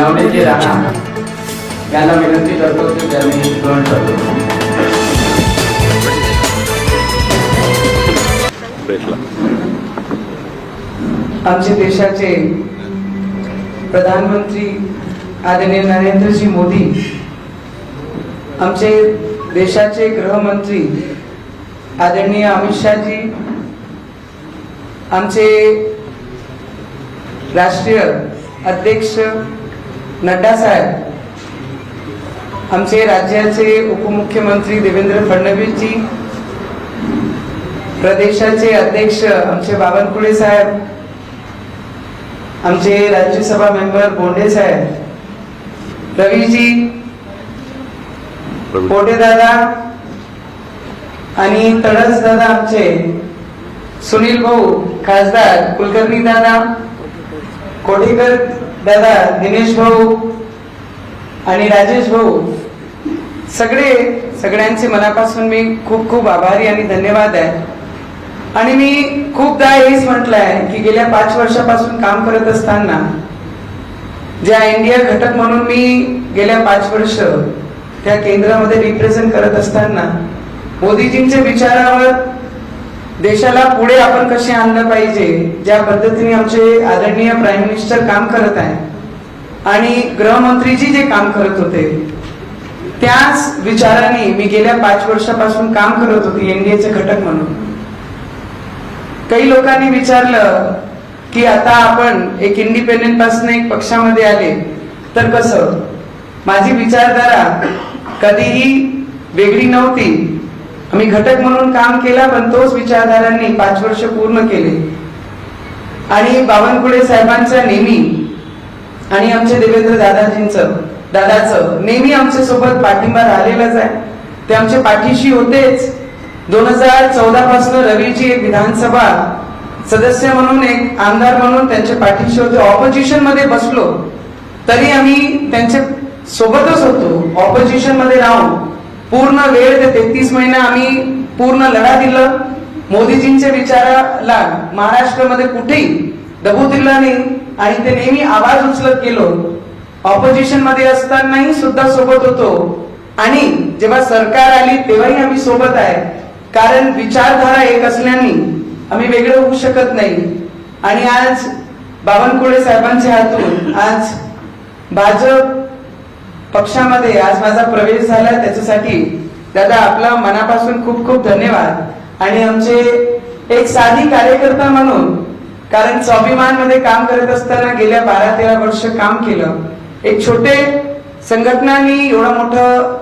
नवनीतजी राणा यांना विनंती करतो की त्यांनी ग्रहण करतो आमचे देशाचे प्रधानमंत्री आदरणीय नरेंद्रजी मोदी आमचे देशाचे गृहमंत्री आदरणीय अमित शहाजी आमचे राष्ट्रीय अध्यक्ष नड्डा साहेब आमचे राज्याचे उपमुख्यमंत्री देवेंद्र फडणवीसजी प्रदेशाचे अध्यक्ष आमचे बावनकुळे साहेब आमचे राज्यसभा मेंबर बोंडे साहेब रवीजी पोटे दादा आणि तडस दादा आमचे सुनील भाऊ खासदार कुलकर्णी दादा कोठेकर दादा दिनेश भाऊ आणि राजेश भाऊ सगळे सगळ्यांचे मनापासून मी खूप खूप आभारी आणि धन्यवाद आहे. आणि मी खूपदा हेच म्हटलंय की गेल्या पाच वर्षापासून काम करत असताना ज्या इंडिया घटक म्हणून मी गेल्या पाच वर्ष त्या केंद्रामध्ये रिप्रेझेंट करत असताना मोदीजींच्या विचारावर देशाला पुढे आपण कसे आणलं पाहिजे? ज्या पद्धतीने आमचे आदरणीय प्राईम मिनिस्टर काम करत आहे आणि गृहमंत्रीजी जे काम करत होते त्याच विचाराने मी गेल्या पाच वर्षापासून काम करत होते एनडीएचे घटक म्हणून. काही लोकांनी विचारलं की आता आपण एक इंडिपेंडेंटपासून एक पक्षामध्ये आले तर कसं? माझी विचारधारा कधीही वेगळी नव्हती. आम्ही घटक म्हणून काम केला पण तोच विचारधारांनी पाच वर्ष पूर्ण केले. आणि बावनकुळे साहेबांचा नेहमी आणि आमचे देवेंद्र दादाजींचं दादाचं नेहमी आमच्यासोबत पाठिंबा राहिलेलाच आहे. ते आमच्या पाठीशी होतेच. दोन हजार चौदा पासून रवीजी एक विधानसभा सदस्य म्हणून एक आमदार म्हणून त्यांच्या पाठीशी होते. ऑपोजिशनमध्ये बसलो. तरी आम्ही त्यांच्या सोबतच होतो. ऑपोजिशनमध्ये राहून. पूर्ण वेळ ते तेहतीस महिना आम्ही पूर्ण लढा दिलं. मोदीजींच्या विचाराला महाराष्ट्रामध्ये कुठेही दबू दिला नाही. आणि ते नेहमी आवाज उचलत गेलो. ऑपोजिशनमध्ये असतानाही सुद्धा सोबत होतो. आणि जेव्हा सरकार आली तेव्हाही आम्ही सोबत आहे. कारण विचारधारा एक असल्याने आम्ही वेगळं होऊ शकत नाही. आणि आज बावनकुळे साहेबांच्या हातून आज भाजप पक्षामध्ये आज माझा प्रवेश झाला त्याच्यासाठी दादा आपला मनापासून खूप खूप धन्यवाद. आणि आमचे एक साधी कार्यकर्ता म्हणून कारण स्वाभिमानमध्ये काम करत असताना गेल्या बारा तेरा वर्ष काम केलं. एक छोटे संघटनांनी एवढं मोठं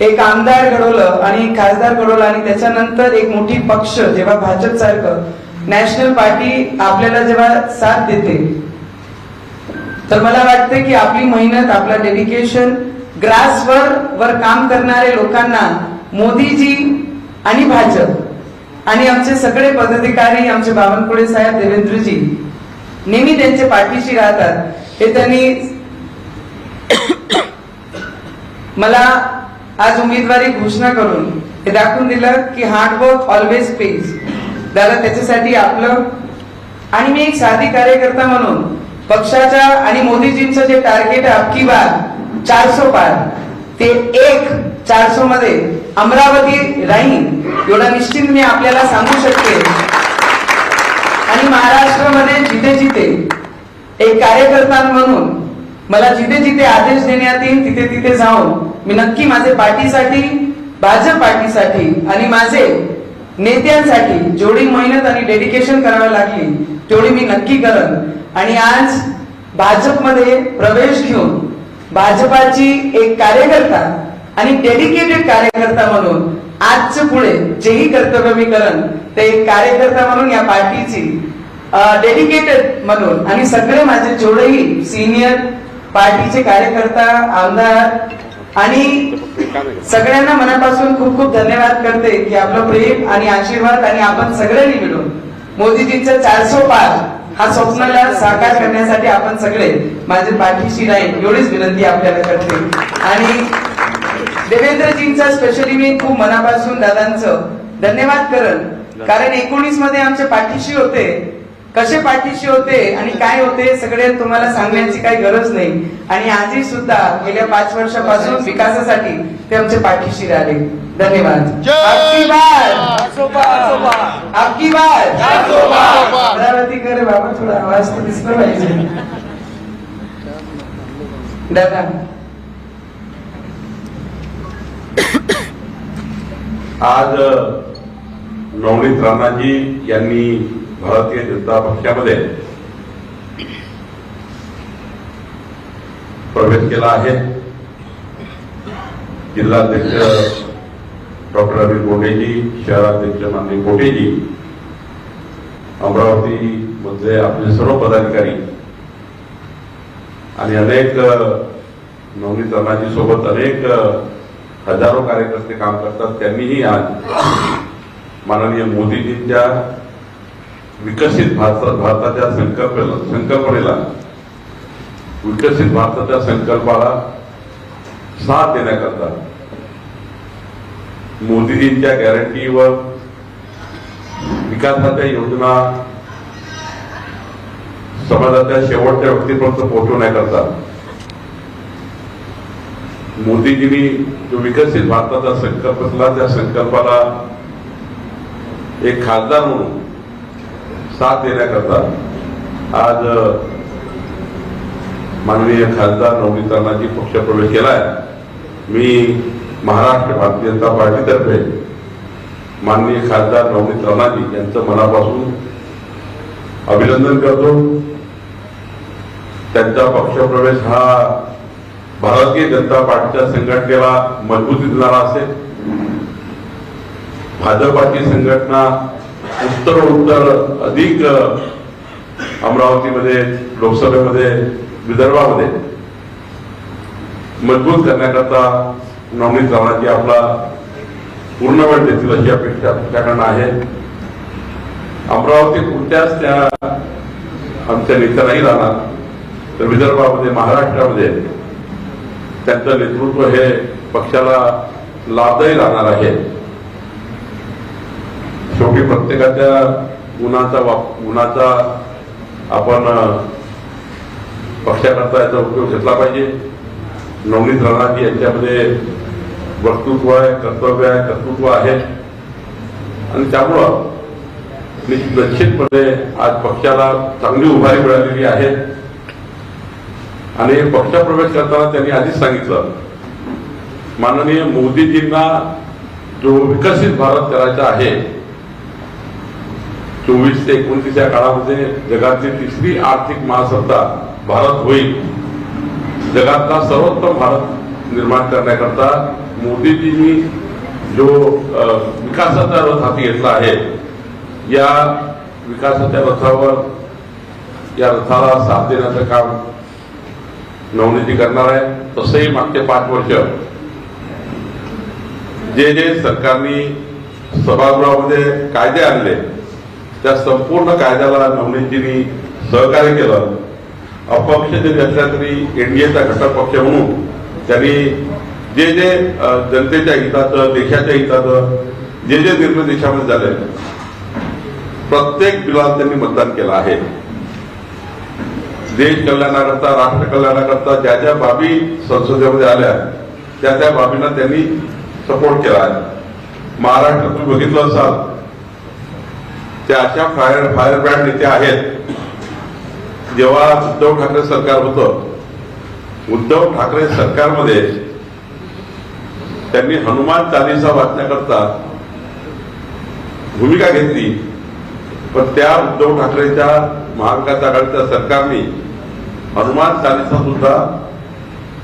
एक आमदार घडवलं आणि खासदार घडवलं आणि त्याच्यानंतर एक मोठी पक्ष जेव्हा भाजप सारखं नॅशनल पार्टी आपल्याला जेव्हा साथ देते तर मला वाटतं की आपली मेहनत आपला डेडिकेशन ग्रासवर वर काम करणारे लोकांना मोदीजी आणि भाजप आणि आमचे सगळे पदाधिकारी आमचे बावनकुळे साहेब देवेंद्रजी नेहमी त्यांच्या पाठीशी राहतात. हे त्यांनी मला आज उमेदवारी घोषणा करून हे दाखवून दिलं की हार्डवर्क ऑलवेज पेज दादा त्याच्यासाठी आपलं आणि मी एक साधी कार्यकर्ता म्हणून पक्षाच्या आणि मोदीजींचं जे टार्गेट आहे अबकी बार चारसो पार ते एक चारसो मध्ये अमरावती राहीन एवढा निश्चित मी आपल्याला सांगू शकते. आणि महाराष्ट्रामध्ये जिथे जिथे एक कार्यकर्ता म्हणून मला जिथे जिथे आदेश देण्यात येईल तिथे तिथे जाऊन मी नक्की माझे पार्टीसाठी भाजप पार्टीसाठी आणि माझे नेत्यांसाठी जेवढी मेहनत आणि डेडिकेशन करावी लागली तेवढी मी नक्की करेन. आणि आज भाजपमध्ये प्रवेश घेऊन भाजपाची एक कार्यकर्ता आणि डेडिकेटेड कार्यकर्ता म्हणून आजचं पुढे जेही कर्तव्य मी करण ते एक कार्यकर्ता म्हणून या पार्टीची डेडिकेटेड म्हणून आणि सगळे माझे जेवढेही सिनियर पार्टीचे कार्यकर्ता आमदार आणि सगळ्यांना मनापासून खूप खूप धन्यवाद करते की आपलं प्रेम आणि आशीर्वाद आणि आपण सगळ्यांनी मिळून मोदीजींचं चारसो पार हा स्वप्नाला साकार करण्यासाठी आपण सगळे माझे पाठीशी राहील एवढीच विनंती आपल्याला करते. आणि देवेंद्रजींचा स्पेशली मी खूप मनापासून दादांचं धन्यवाद करन. कारण एकोणीसमध्ये आमच्या पाठीशी होते. कसे पाठीशी होते आणि काय होते सगळे तुम्हाला सांगण्याची काही गरज नाही. आणि आजही सुद्धा गेल्या पाच वर्षापासून विकासासाठी ते आमच्या पाठीशी राहिले. धन्यवाद. करे बाबा थोडा आवाज तर दिसला पाहिजे. दादा. आज नवनीत राणाजी यांनी भारतीय जनता पक्षामध्ये प्रवेश केला आहे. जिल्हाध्यक्ष डॉक्टर अनिल कोंडेजी शहराध्यक्ष माननीय कोटेजी अमरावती मधले आपले सर्व पदाधिकारी आणि अनेक अ, सोबत अनेक हजारो कार्यकर्ते काम करतात. त्यांनीही आज माननीय मोदीजींच्या विकसित भारत भारताच्या संकल्पेला संकल्पनेला. विकसित भारताच्या संकल्पाला साथ देण्याकरता मोदीजींच्या गॅरंटीवर विकासाच्या योजना समाजाच्या शेवटच्या व्यक्तीपर्यंत पोहोचवण्याकरता मोदीजींनी जो विकसित भारताचा संकल्प केला त्या संकल्पाला एक खासदार म्हणून साथ देण्याकरता आज माननीय खासदार नवनीत राणाजी पक्षप्रवेश केलाय. मी महाराष्ट्र भारतीय जनता पार्टीतर्फे माननीय खासदार नवनीत राणाजी यांचं मनापासून अभिनंदन करतो. त्यांचा पक्षप्रवेश हा भारतीय जनता पार्टीच्या संघटनेला मजबूती देणारा असेल. भाजपाची संघटना उत्तर उत्तर अधिक अमरावतीमध्ये लोकसभेमध्ये विदर्भामध्ये. मजबूत करण्याकरता नवनीत राणाजी आपला पूर्ण वेळ देतील अशी अपेक्षा आमच्याकडनं आहे. अमरावती कुठल्याच त्या आमच्या नेत्या नाही राहणार तर विदर्भामध्ये महाराष्ट्रामध्ये त्यांचं नेतृत्व हे पक्षाला लाभदायी राहणार आहे. शेवटी प्रत्येकाच्या गुणाचा वाप गुणाचा आपण पक्षाकरता याचा उपयोग घेतला पाहिजे. नवनीत राणाजी यांच्यामध्ये वक्तृत्व आहे कर्तव्य आहे कर्तृत्व आहे. आणि त्यामुळं निश्चितपणे आज पक्षाला चांगली उभारी मिळालेली आहे. आणि पक्षप्रवेश करताना त्यांनी आधीच सांगितलं माननीय मोदीजींना जो विकसित भारत करायचा आहे चोवीस ते एकोणतीस या काळामध्ये जगातली तिसरी आर्थिक महासत्ता भारत होईल. जगातला सर्वोत्तम भारत निर्माण करण्याकरता मोदीजींनी जो विकासाचा रथ हाती घेतला आहे या विकासाच्या रथावर या रथाला साथ देण्याचं काम नवनीती करणार आहे. तसंही मागचे पाच वर्ष जे जे सरकारनी सभागृहामध्ये कायदे आणले त्या संपूर्ण कायद्याला नवनीतजींनी सहकार्य केलं. अपक्ष जरी असल्या तरी एनडीएचा घटक पक्ष म्हणून त्यांनी जे जे जनतेच्या हिताचं देशाच्या हिताचं जे जे निर्णय देशामध्ये झाले प्रत्येक बिलात त्यांनी मतदान केलं आहे. देश कल्याणाकरता राष्ट्र कल्याणाकरता ज्या ज्या बाबी संसदेमध्ये आल्या त्या त्या बाबींना त्यांनी सपोर्ट केला आहे. महाराष्ट्रात तुम्ही बघितलं असाल त्या अशा फायर फायर ब्रँड नेते आहेत. जेव्हा उद्धव ठाकरे सरकार होतं उद्धव ठाकरे सरकारमध्ये त्यांनी हनुमान चालीसा वाचण्याकरता भूमिका घेतली. पण त्या उद्धव ठाकरेच्या महाविकास आघाडीच्या सरकारने हनुमान चालीसा सुद्धा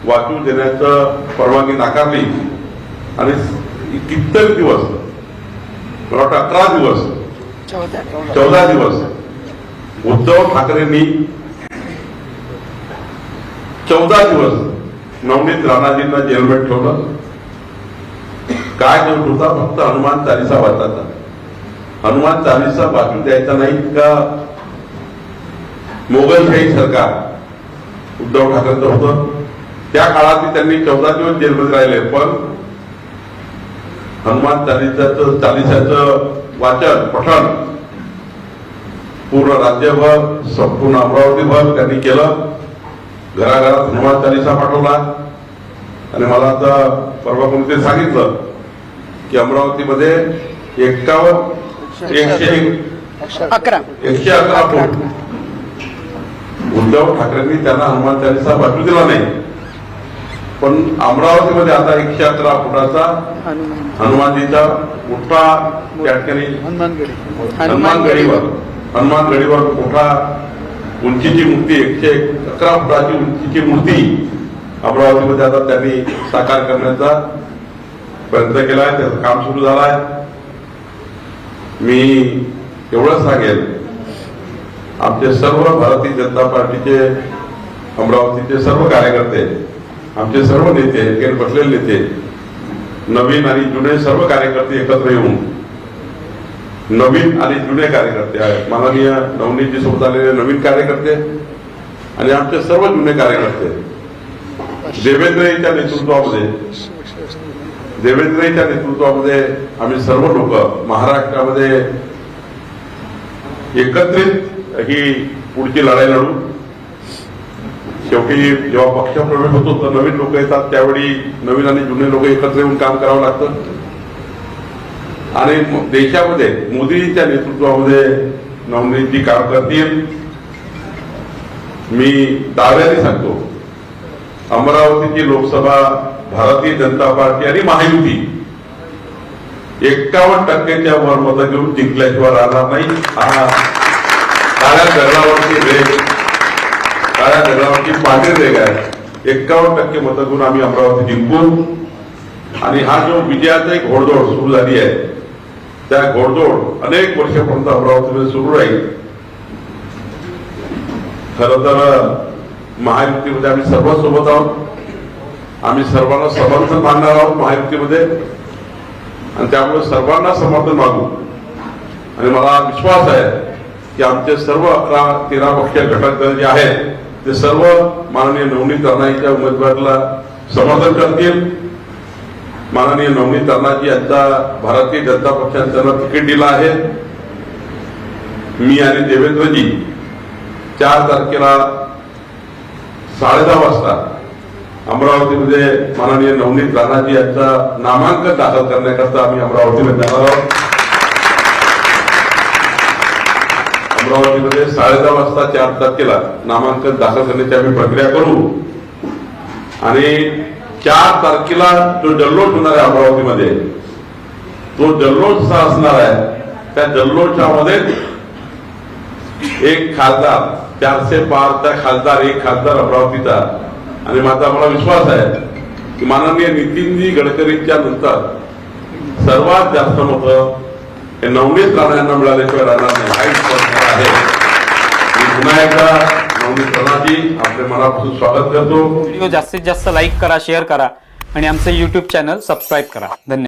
वाचू देण्याचं परवानगी नाकारली. आणि कित्येक दिवस मला वाटतं अकरा दिवस चौदा. दिवस. उद्धव ठाकरेंनी चौदा दिवस नवनीत राणाजींना जेलमेट ठेवलं. काय करत होता फक्त हनुमान चालीसा वाचायचा हनुमान चालीसा वाचून द्यायचा नाही का? मोगलशाही सरकार. उद्धव ठाकरेंचं होतं. त्या काळात त्यांनी चौदा दिवस जेलमध्ये राहिले पण हनुमान चालिसाचं चालिसाचं वाचन पठण पूर्ण राज्यभर संपूर्ण अमरावतीभर त्यांनी केलं. घराघरात हनुमान चालिसा पाठवला. आणि मला आता परवा कोणी ते सांगितलं की अमरावतीमध्ये एक्कावन्न एकशे अकरा. एकशे अकरा फूट उद्धव ठाकरेंनी त्यांना हनुमान चालिसा वाचू दिला नाही. पण अमरावतीमध्ये आता एकशे अकरा फुटाचा हनुमानजीचा मोठा त्या ठिकाणी हनुमान गडीवर हनुमान गडीवर मोठा उंचीची मूर्ती एकशे अकरा फुटाची उंचीची मूर्ती अमरावतीमध्ये आता त्यांनी साकार करण्याचा प्रयत्न केलाय त्याचं काम सुरू झालंय. मी एवढंच सांगेल आमचे सर्व भारतीय जनता पार्टीचे अमरावतीचे सर्व कार्यकर्ते आमचे सर्व नेते इकडे बसलेले नेते नवीन आणि जुने सर्व कार्यकर्ते एकत्र येऊन नवीन आणि जुने कार्यकर्ते आहेत. माननीय नवनीतजी सोबत आलेले नवीन कार्यकर्ते आणि आमचे सर्व जुने कार्यकर्ते. देवेंद्रजीच्या नेतृत्वामध्ये देवेंद्रजीच्या नेतृत्वामध्ये आम्ही सर्व लोक महाराष्ट्रामध्ये एकत्रित ही पुढची लढाई लढू. शेवटी जेव्हा पक्षप्रवेश होतो तर नवीन लोक येतात त्यावेळी नवीन आणि जुने लोक एकत्र येऊन काम करावं लागतं आणि देशामध्ये मोदींच्या नेतृत्वामध्ये नवनीतजी काम करतील मी दाव्याने सांगतो अमरावतीची लोकसभा भारतीय जनता पार्टी आणि महायुती एक्कावन्न टक्क्याच्या वर मतं घेऊन जिंकल्याशिवाय राहणार नाही हा काळ्या दगडावरती रेग काळ्या दगडावरची पांढरी रेग आहे. एक्कावन्न टक्के मतदान आम्ही अमरावती जिंकून आणि हा जो विजयाचा एक घोडदौड सुरू झाली आहे त्या घोडदौड अनेक वर्षापर्यंत अमरावतीमध्ये सुरू राहील. खर तर महायुतीमध्ये आम्ही सर्व सोबत आहोत. आम्ही सर्वांना समर्थन मानणार आहोत महायुतीमध्ये. आणि त्यामुळे सर्वांना समर्थन मागू. आणि मला विश्वास आहे की आमचे सर्व अकरा तेरा पक्षीय घटक दल जे आहेत ते सर्व माननीय नवनीत राणाईच्या उमेदवाराला समर्थन करतील. माननीय नवनीत राणाजी यांचा भारतीय जनता पक्षाने त्यांना तिकीट दिलं आहे. मी आणि देवेंद्रजी चार तारखेला साडेदहा वाजता अमरावतीमध्ये माननीय नवनीत राणाजी यांचा नामांकन दाखल करण्याकरता आम्ही अमरावतीमध्ये जाणार आहोत. अमरावतीमध्ये साडेदहा वाजता चार तारखेला नामांकन दाखल करण्याची आम्ही प्रक्रिया करू. आणि चार तारखेला जो जल्लोष होणार आहे अमरावतीमध्ये तो जल्लोष असणार आहे? त्या जल्लोषामध्ये एक खासदार चारशे पारचा खासदार एक खासदार अमरावतीचा. आणि माझा मला विश्वास आहे की माननीय नितीनजी गडकरींच्या नंतर सर्वात जास्त मत हे नवनीत राणा यांना मिळाल्याशिवाय राहणार नाही. आहे. मी पुन्हा एकदा नवनीत राणाजी आपले मनापासून स्वागत करतो. व्हिडिओ जास्तीत जास्त लाईक करा शेअर करा आणि आमचं युट्यूब चॅनल सबस्क्राईब करा. धन्यवाद.